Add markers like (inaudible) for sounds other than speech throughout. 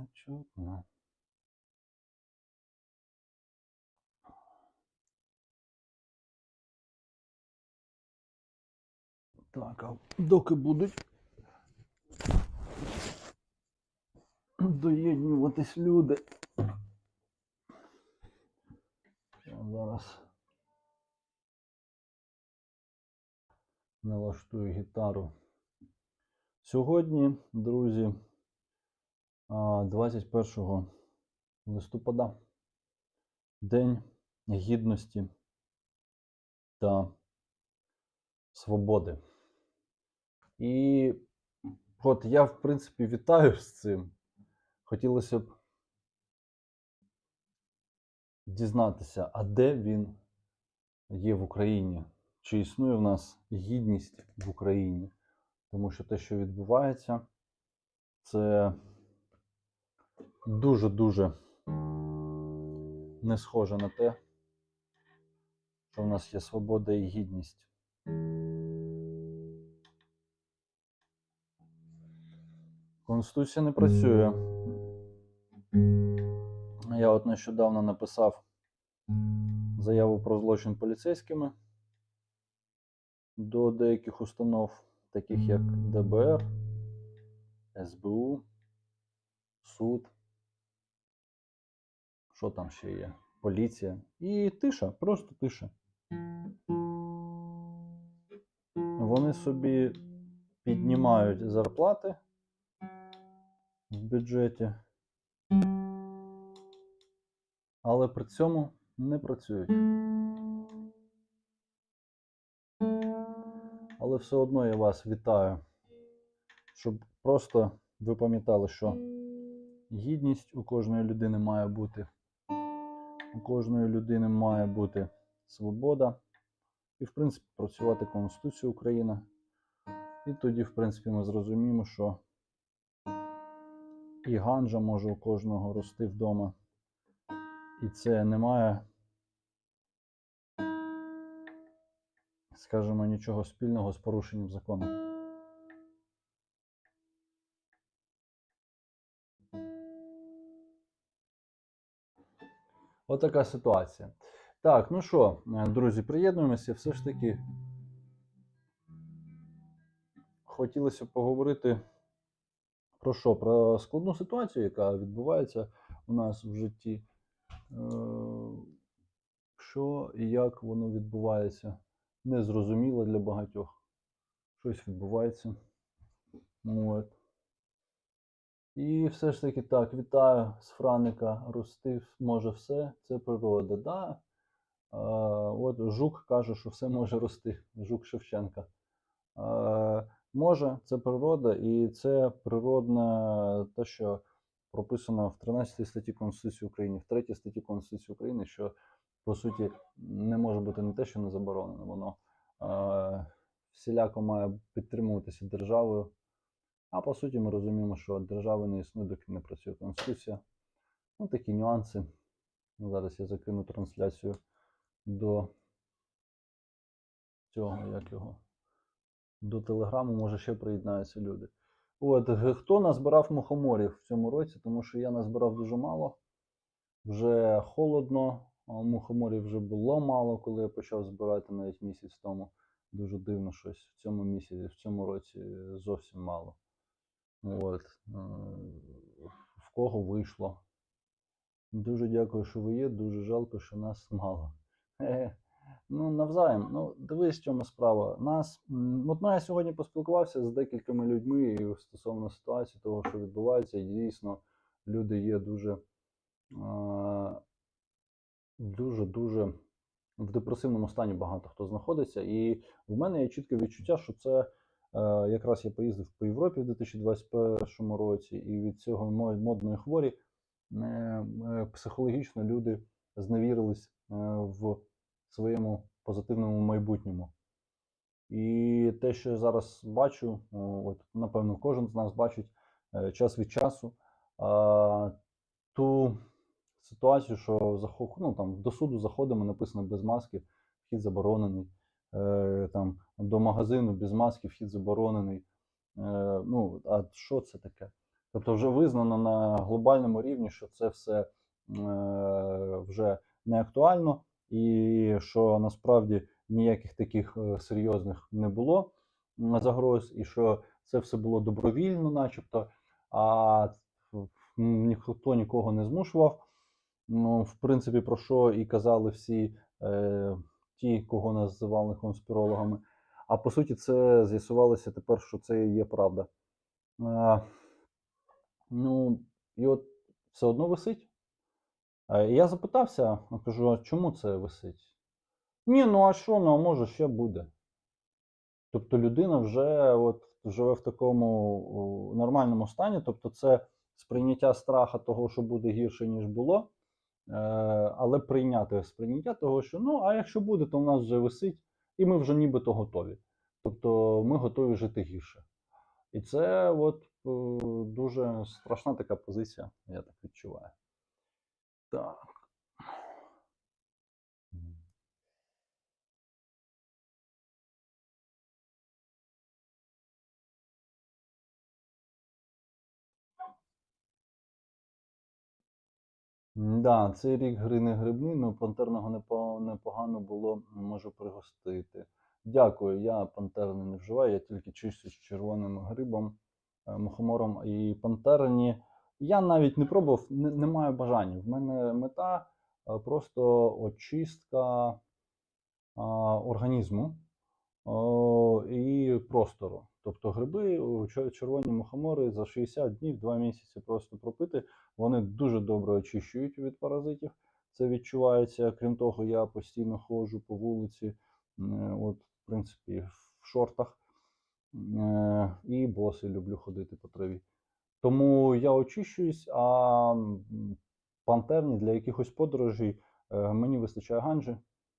не чутно. Так, а доки будуть доєднюватись люди. Зараз налаштую гітару. Сьогодні, друзі, 21 листопада, День Гідності та Свободи. І от я, в принципі, вітаю з цим. Хотілося б дізнатися, а де він є в Україні? Чи існує в нас гідність в Україні? Тому що те, що відбувається, це дуже-дуже не схоже на те, що в нас є свобода і гідність. Конституція не працює. Я от нещодавно написав заяву про злочин поліцейськими до деяких установ, таких як ДБР, СБУ, суд. Що там ще є? Поліція. І тиша, просто тиша. Вони собі піднімають зарплати в бюджеті, але при цьому не працюють. Але все одно я вас вітаю, щоб просто ви пам'ятали, що гідність у кожної людини має бути. У кожної людини має бути свобода і, в принципі, працювати Конституція України. І тоді, в принципі, ми зрозуміємо, що і ганджа може у кожного рости вдома. І це не має, скажімо, нічого спільного з порушенням закону. Отака ситуація. Так, ну що, е, друзі, приєднуємося. Все ж таки хотілося поговорити про що? Про складну ситуацію, яка відбувається у нас в житті. Е, Що і як воно відбувається, незрозуміло для багатьох. Щось відбувається. От. І все ж таки так, вітаю з Франика. Рости може все, це природа. Да? А, от Жук каже, що все може рости. Жук Шевченка. А, може, це природа, і це природне те, що прописано в 13 статті Конституції України, в 3 статті Конституції України, що по суті не може бути не те, що не заборонено. Воно е, всіляко має підтримуватися державою. А по суті, ми розуміємо, що держави не існує, доки не працює Конституція. Ну, такі нюанси. Ну, Зараз я закину трансляцію до цього, як його. До телеграму, може, ще приєднаються люди. От, хто назбирав мухоморів в цьому році, тому що я назбирав дуже мало. Вже холодно, а мухоморів вже було мало, коли я почав збирати навіть місяць тому. Дуже дивно щось в цьому місяці, в цьому році зовсім мало. От. е, В кого вийшло. Дуже дякую, що ви є. Дуже жалко, що нас мало. Е, Ну, навзаєм. Ну, дивись, в чому справа. Нас, от ну, я сьогодні поспілкувався з декількома людьми і стосовно ситуації, того, що відбувається, і дійсно люди є дуже, дуже, дуже в депресивному стані багато хто знаходиться. І в мене є чітке відчуття, що це якраз я поїздив по Європі в 2021 році, і від цього модної хворі е, е, психологічно люди зневірились е, в своєму позитивному майбутньому. І те, що я зараз бачу, от, напевно, кожен з нас бачить е, час від часу ту ситуацію, що ну, там, до суду заходимо, написано без маски, вхід заборонений. Е, там, до магазину без маски, вхід заборонений. Е, ну, а що це таке? Тобто вже визнано на глобальному рівні, що це все е, вже не актуально, і що насправді ніяких таких серйозних не було загроз, і що це все було добровільно, начебто, а ніхто нікого не змушував. Ну, в принципі, про що і казали всі ті, кого називали конспірологами. А по суті, це з'ясувалося тепер, що це є правда. Е, ну, і от все одно висить. І я запитався, кажу, а чому це висить? Ні, ну а що, ну а може ще буде. Тобто людина вже от живе в такому нормальному стані, тобто це сприйняття страха того, що буде гірше, ніж було. Е, але прийняти сприйняття того, що ну, а якщо буде, то в нас вже висить, і ми вже нібито готові. Тобто ми готові жити гірше. І це от е, дуже страшна така позиція, я так відчуваю. Так. Да, цей рік гри не грибний, але пантерного непогано було, можу пригостити. Дякую, я пантерний не вживаю, я тільки чищу з червоним грибом, е, мухомором і пантерні. Я навіть не пробував, не, не маю бажання. В мене мета е, просто очистка а, організму о, і простору. Тобто гриби, червоні мухомори за 60 днів, 2 місяці просто пропити. Вони дуже добре очищують від паразитів. Це відчувається. Крім того, я постійно ходжу по вулиці, е, от, в принципі, в шортах. Е, І босий люблю ходити по траві. Тому я очищуюсь, а пантерні для якихось подорожей е, мені вистачає ганджі,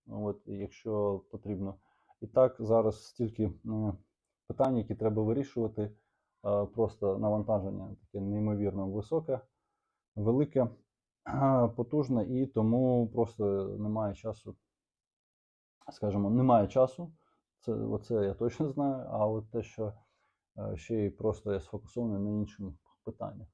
от, якщо потрібно. І так, зараз стільки питань, які треба вирішувати. Е, Просто навантаження таке неймовірно високе, велике, (clears throat) потужне, і тому просто немає часу. Скажімо, немає часу. Це, оце я точно знаю. А от те, що е, ще й просто я сфокусований на інших питаннях.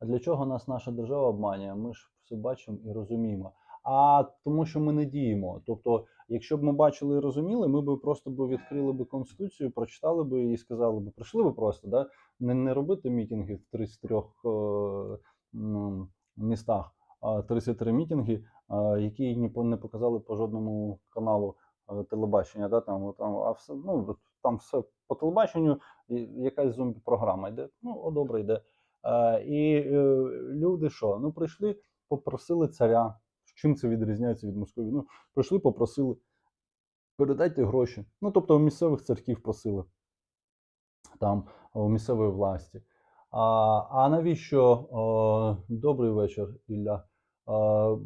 А для чого нас наша держава обманює? Ми ж все бачимо і розуміємо. А тому, що ми не діємо. Тобто, якщо б ми бачили і розуміли, ми б просто б відкрили б конституцію, прочитали б і сказали б, прийшли б просто, да? не, не робити мітинги в 33 е, ну, містах, а 33 мітинги, е, які не, по- не показали по жодному каналу е, телебачення. Да? Там, там, а все, ну, там все по телебаченню, якась зомбі-програма йде. Ну, о, добре йде. Е, і люди що? Ну, прийшли, попросили царя. Чим це відрізняється від Московії? Ну, прийшли, попросили, передайте гроші. Ну, тобто у місцевих царків просили там у місцевої власті. А, а навіщо о, добрий вечір, Ілля? А,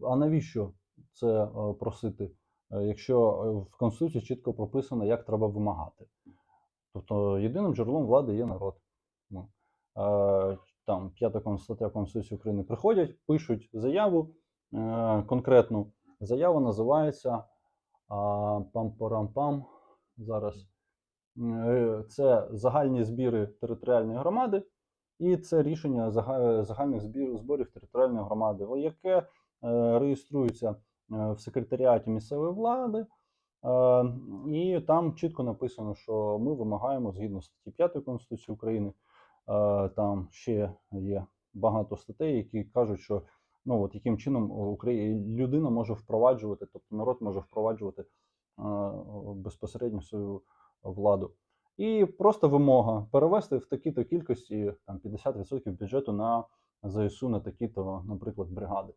а навіщо це просити, е, якщо е, в Конституції чітко прописано, як треба вимагати? Тобто єдиним джерелом влади є народ. Ну, е, Там п'ята стаття Конституції України приходять, пишуть заяву, конкретну заяву називається пам-парам-пам. Зараз Е, це загальні збіри територіальної громади, і це рішення загальних зборів територіальної громади, яке е, реєструється е, в секретаріаті місцевої влади. Е, І там чітко написано, що ми вимагаємо згідно статті 5 Конституції України. е, Там ще є багато статей, які кажуть, що ну от яким чином Украї- людина може впроваджувати, тобто народ може впроваджувати е, безпосередньо свою владу. І просто вимога перевести в такі-то кількості там 50% бюджету на ЗСУ на такі-то, наприклад, бригади.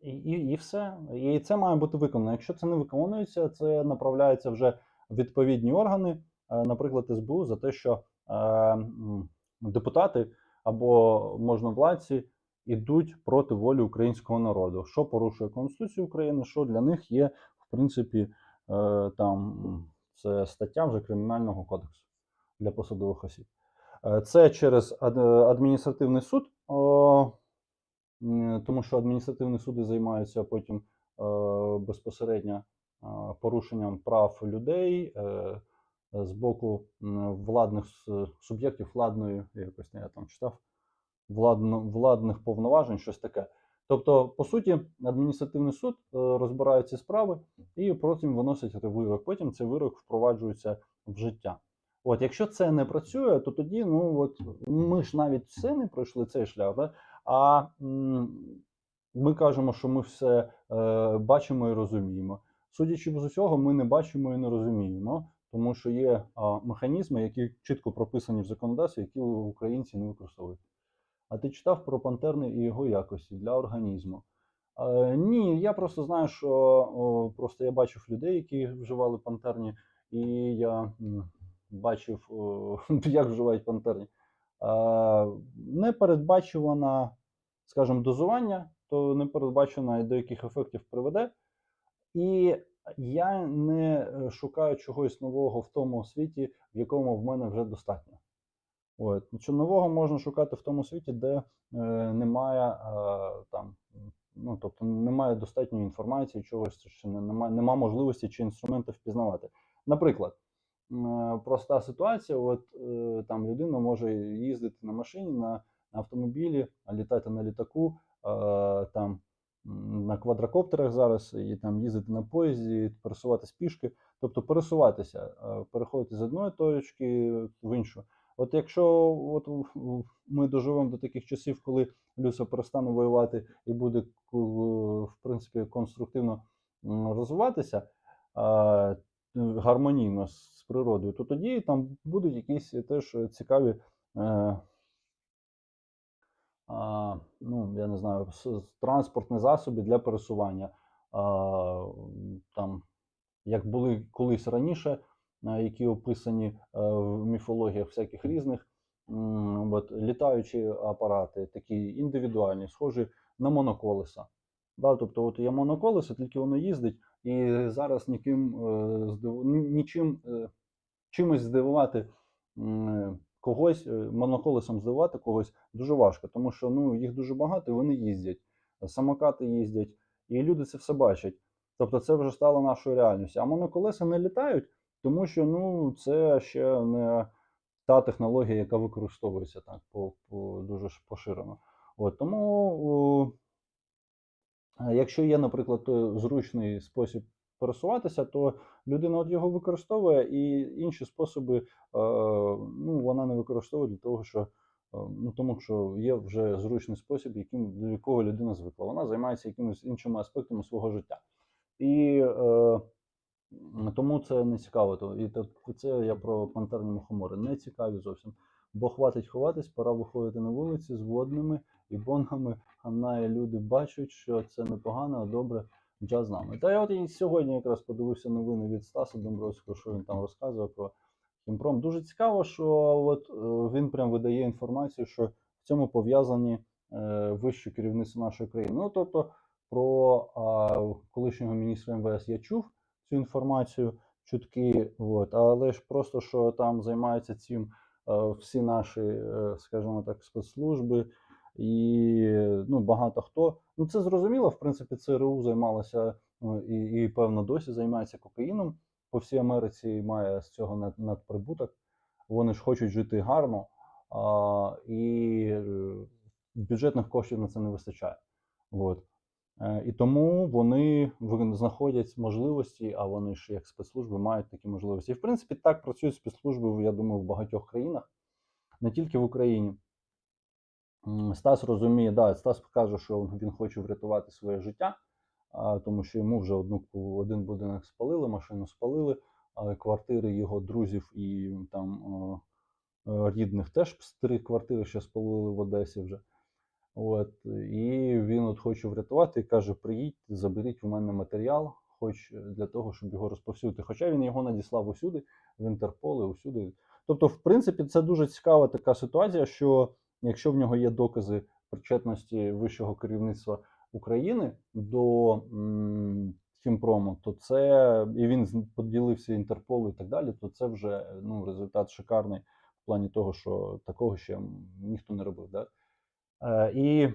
І, і, і все. І це має бути виконано. Якщо це не виконується, це направляється вже відповідні органи, е, наприклад, СБУ, за те, що е, депутати або можновладці йдуть проти волі українського народу, що порушує Конституцію України, що для них є, в принципі, е, там це стаття вже Кримінального кодексу для посадових осіб. Е, Це через ад- адміністративний суд, тому що адміністративні суди займаються потім е, безпосередньо порушенням прав людей з боку владних суб'єктів владної, якось не я там читав, владно, владних повноважень, щось таке. Тобто, по суті, адміністративний суд е, розбирає ці справи і потім виносить вирок. Потім цей вирок впроваджується в життя. От, якщо це не працює, то тоді ну от ми ж навіть все не пройшли цей шлях, да? а ми кажемо, що ми все е, бачимо і розуміємо. Судячи з усього, ми не бачимо і не розуміємо, тому що є а, механізми, які чітко прописані в законодавстві, які українці не використовують. А ти читав про пантерни і його якості для організму? Е, ні, я просто знаю, що о, просто я бачив людей, які вживали пантерні, і я м, бачив, о, (laughs) як вживають пантерні. Е, не передбачувана, скажімо, дозування, то не передбачено, до яких ефектів приведе. І я не е, шукаю чогось нового в тому світі, в якому в мене вже достатньо. От. Що нового можна шукати в тому світі, де е, немає е, там, ну, тобто немає достатньої інформації, чогось, чи немає, немає можливості чи інструментів впізнавати. Наприклад, м, проста ситуація: от е, там людина може їздити на машині, на, на автомобілі, літати на літаку, е, там на квадрокоптерах зараз, і там їздити на поїзді, пересуватись пішки, тобто пересуватися, е, переходити з одної точки в іншу. От якщо от ми доживемо до таких часів, коли людство перестане воювати і буде в принципі конструктивно розвиватися е, гармонійно з природою, то тоді там будуть якісь теж цікаві. Е, ну, я не знаю, транспортні засоби для пересування. Там, як були колись раніше, які описані е, в міфологіях всяких різних, от, літаючі апарати, такі індивідуальні, схожі на моноколеса. Да, тобто, от є моноколесо, тільки воно їздить, і зараз ніким е, нічим е, чимось здивувати когось, е, моноколесом здивувати когось дуже важко, тому що ну, їх дуже багато вони їздять. Самокати їздять, і люди це все бачать. Тобто це вже стало нашою реальністю. А моноколеса не літають, тому що ну, це ще не та технологія, яка використовується так по, по дуже поширено. От, тому, о, якщо є, наприклад, зручний спосіб пересуватися, то людина от його використовує, і інші способи е, ну, вона не використовує для того, що е, ну, тому що є вже зручний спосіб, яким, до якого людина звикла. Вона займається якимись іншими аспектами свого життя. І е, тому це не цікаво. То- І то- це я про пантерні мухомори. Не цікаві зовсім. Бо хватить ховатись, пора виходити на вулиці з водними і бонгами. А і люди бачать, що це непогано, а добре час з нами. Та я от і сьогодні якраз подивився новини від Стаса Домбровського, що він там розказує про Хімпром. Дуже цікаво, що от е, він прям видає інформацію, що в цьому пов'язані е, вище керівництво нашої країни. Ну тобто про а, колишнього міністра МВС я чув цю інформацію, чутки, от, але ж просто що там займаються цим е, всі наші, е, скажімо так, спецслужби. І ну, багато хто. Ну, це зрозуміло, в принципі, ЦРУ займалося ну, і, і певно досі займається кокаїном. По всій Америці має з цього надприбуток. Вони ж хочуть жити гарно, а, і е, бюджетних коштів на це не вистачає. От. Е, І тому вони знаходять можливості, а вони ж як спецслужби мають такі можливості. І в принципі так працюють спецслужби, я думаю, в багатьох країнах, не тільки в Україні. Стас розуміє, да, Стас каже, що він хоче врятувати своє життя, тому що йому вже одну один будинок спалили, машину спалили, а квартири його друзів і там рідних теж три квартири ще спалили в Одесі вже. От, і він от хоче врятувати і каже: приїдьте, заберіть у мене матеріал, хоч для того, щоб його розповсюдити. Хоча він його надіслав усюди, в Інтерпол і усюди. Тобто, в принципі, це дуже цікава така ситуація, що якщо в нього є докази причетності вищого керівництва України до Хімпрому, то це і він поділився Інтерполу і так далі, то це вже ну, результат шикарний в плані того, що такого ще ніхто не робив. Да? Е, і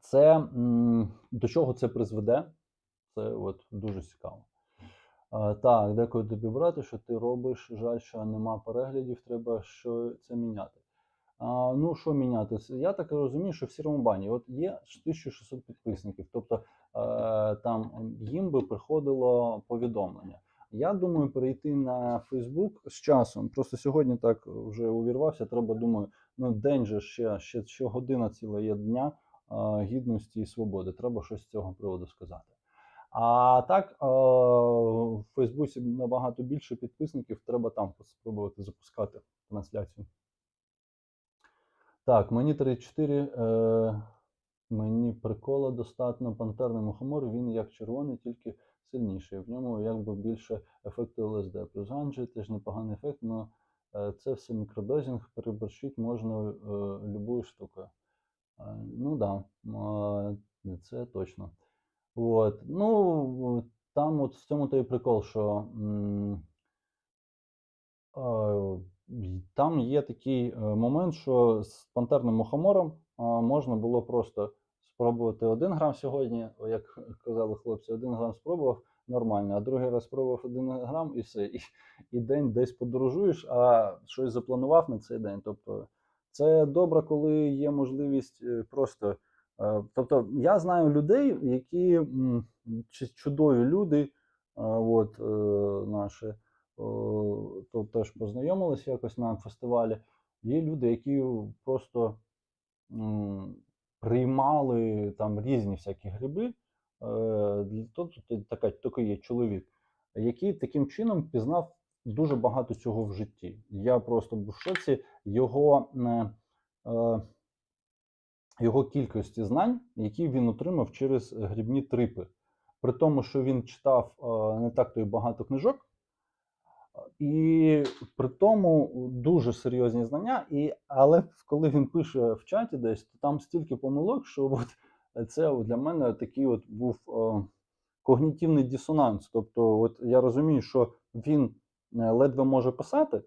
це до чого це призведе? Це от дуже цікаво. Е, так, деколи тобі брати, що ти робиш, жаль, що нема переглядів, треба що це міняти. А, ну, що міняти? Я так розумію, що в сірому бані от є 1600 підписників, тобто е, там їм би приходило повідомлення. Я думаю, перейти на Фейсбук з часом. Просто сьогодні так вже увірвався. Треба думаю, ну день же ще, ще, ще година ціла є дня е, гідності і свободи. Треба щось з цього приводу сказати. А так, е, в Фейсбуці набагато більше підписників, треба там спробувати запускати трансляцію. Так, мені 34. Е, мені прикола достатньо. Пантерний мухомор, він як червоний, тільки сильніший. В ньому якби більше ефекту ЛСД. Плюс ганджі теж непоганий ефект, але це все мікродозінг, переборщить можна е, любою штукою. Е, ну да, е, це точно. От. Ну, там от в цьому той прикол, що там є такий момент, що з пантерним мухомором можна було просто спробувати один грам сьогодні, як казали хлопці, один грам спробував нормально, а другий раз спробував один грам і все. І, і день десь подорожуєш, а щось запланував на цей день. Тобто це добре, коли є можливість е, просто. Е, Тобто я знаю людей, які чудові люди, е, от наші, то теж познайомилися якось на фестивалі. Є люди, які просто приймали там різні всякі гриби. Е, Тобто така, такий є чоловік, який таким чином пізнав дуже багато цього в житті. Я просто був в шоці його. е, е, його кількості знань, які він отримав через грибні трипи. При тому, що він читав не так то й багато книжок, і при тому дуже серйозні знання. І, але коли він пише в чаті десь, то там стільки помилок, що от це для мене такий от був е, когнітивний дисонанс. Тобто, от я розумію, що він е, ледве може писати,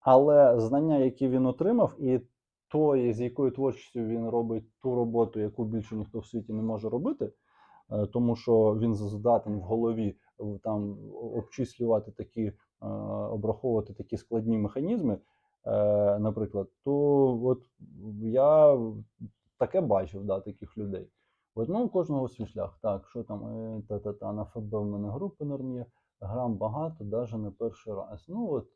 але знання, які він отримав, і тої, з якою творчістю він робить ту роботу, яку більше ніхто в світі не може робити, е, тому що він здатен в голові там обчислювати такі, обраховувати такі складні механізми, наприклад, то от я таке бачив, да, таких людей. Ну, у кожного свій шлях. Так, що там, е, та-та-та, на ФБ в мене групи норм грам багато, навіть не перший раз. Ну, от,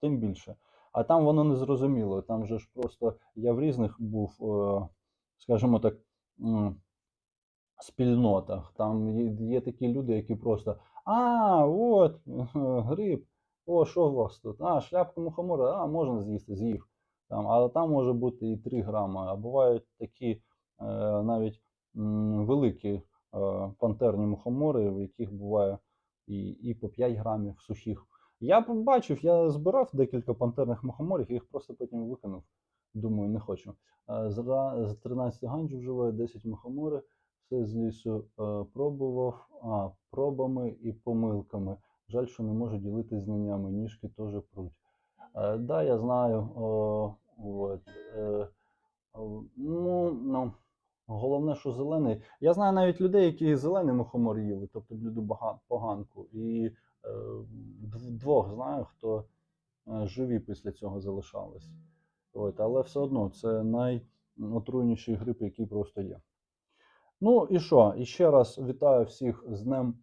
тим більше. А там воно не зрозуміло. Там же ж просто я в різних був, е, скажімо так, спільнотах. Там є, такі люди, які просто а, от, (laughs) гриб, о, що у вас тут? А, шляпка мухомора, а, можна з'їсти, з'їв. Там, але там може бути і 3 грами, а бувають такі е, навіть великі е, пантерні мухомори, в яких буває і, і по 5 грамів сухих. Я побачив, я збирав декілька пантерних мухоморів, їх просто потім викинув. Думаю, не хочу. Е, З 13 ганджів вживаю 10 мухомори, все з лісу е, пробував, а, пробами і помилками. Жаль, що не можу ділитися знаннями, ніжки теж пруть. Е, да, я знаю. О, от, е, ну, ну, головне, що зелений. Я знаю навіть людей, які зелений мухомор їли, тобто блюду поганку. І е, двох знаю, хто е, живі після цього залишались. От, але все одно це найотруйніший гриб, який просто є. Ну і що? І ще раз вітаю всіх з Днем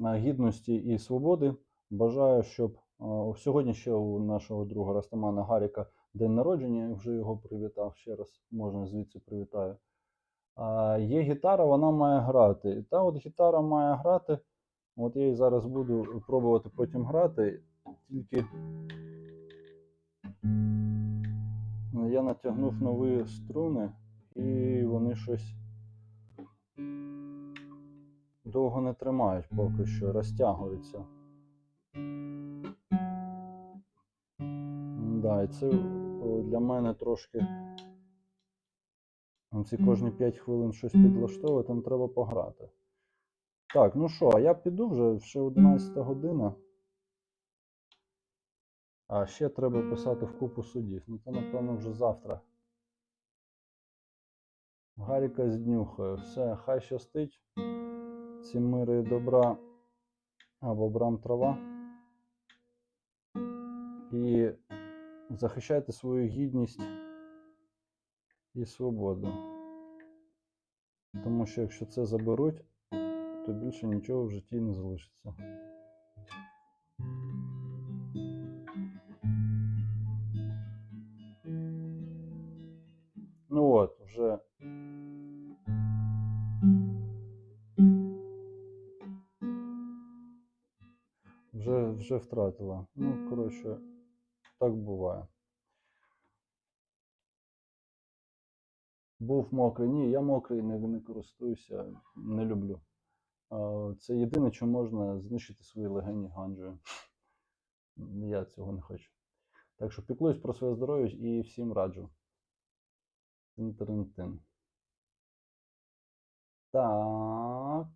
е, Гідності і Свободи. Бажаю, щоб е, сьогодні ще у нашого друга Растамана Гаріка день народження, я вже його привітав. Ще раз можна звідси привітаю. А, є гітара, вона має грати. І та от гітара має грати. От я її зараз буду пробувати потім грати. Тільки я натягнув нові струни, і вони щось довго не тримають поки що, розтягуються. Да, і це для мене трошки. Там Ці кожні 5 хвилин щось підлаштовувати, там треба пограти. Так, ну що, а я піду вже, ще 11 година. А ще треба писати в купу судів. Ну це, напевно, вже завтра. Гаріка зднюхаю. Все, хай щастить. Всім миру і добра. А бобрам трава. І захищайте свою гідність і свободу. Тому що якщо це заберуть, то більше нічого в житті не залишиться. Ну от, вже. Вже, вже втратила. Ну, коротше, так буває. Був мокрий. Ні, я мокрий, не, не користуюся, не люблю. Це єдине, що можна знищити свої легені ганджою. Я цього не хочу. Так що піклуюсь про своє здоров'я і всім раджу. Тин-тин-тин. Так.